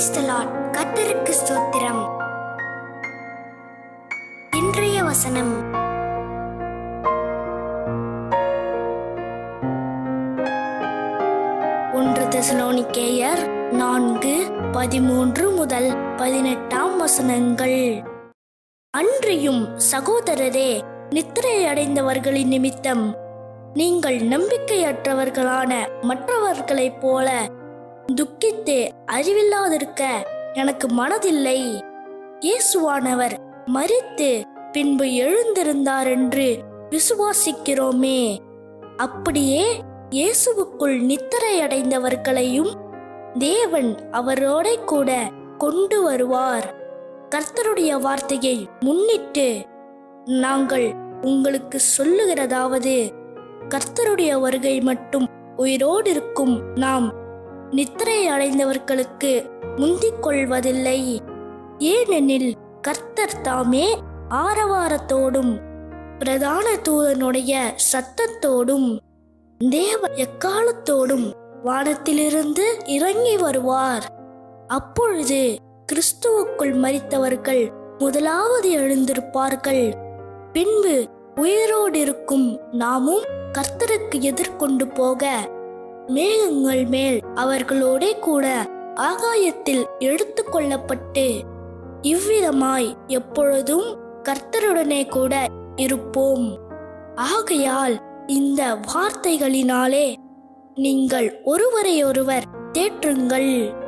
கத்தருக்கு ஸ்தோத்திரம். இன்றைய வசனம். ஒன்று தெசலோனிக்கேயர் நான்கு பதிமூன்று முதல் பதினெட்டாம் வசனங்கள். அன்றியும் சகோதரரே நித்திரையடைந்தவர்களின் நிமித்தம். நீங்கள் நம்பிக்கையற்றவர்களான மற்றவர்களைப் போல துக்கித்து அறிவில்லாதிருக்க எனக்கு மனதில்லை. இயேசுவானவர் மறித்து பின்பு எழுந்திருந்தார் என்று விசுவாசிக்கிறோமே. அப்படியே இயேசுவுக்குள் நித்திரையடைந்தவர்களையும் தேவன் அவரோட கூட கொண்டு வருவார். கர்த்தருடைய வார்த்தையை முன்னிட்டு நாங்கள் உங்களுக்கு சொல்லுகிறதாவது கர்த்தருடைய வருகை மட்டும் உயிரோடு இருக்கும் நாம் நித்திரை அடைந்தவர்களுக்கு முந்திக் கொள்வதில்லை ஏனெனில் கர்த்தர் தாமே ஆரவாரத்தோடும் பிரதான தூதனுடைய சத்தத்தோடும் தேவ எக்காலத்தோடும் வானத்திலிருந்து இறங்கி வருவார். அப்பொழுது கிறிஸ்துவுக்குள் மறித்தவர்கள் முதலாவது எழுந்திருப்பார்கள். பின்பு உயிரோடு இருக்கும் நாமும் கர்த்தருக்கு எதிர்கொண்டு போக மேகங்கள் மேல் அவர்களோட கூட ஆகாயத்தில் எடுத்து கொள்ளப்பட்டு இவ்விதமாய் எப்பொழுதும் கர்த்தருடனே கூட இருப்போம். ஆகையால் இந்த வார்த்தைகளினாலே நீங்கள் ஒருவரையொருவர் தேற்றுங்கள்.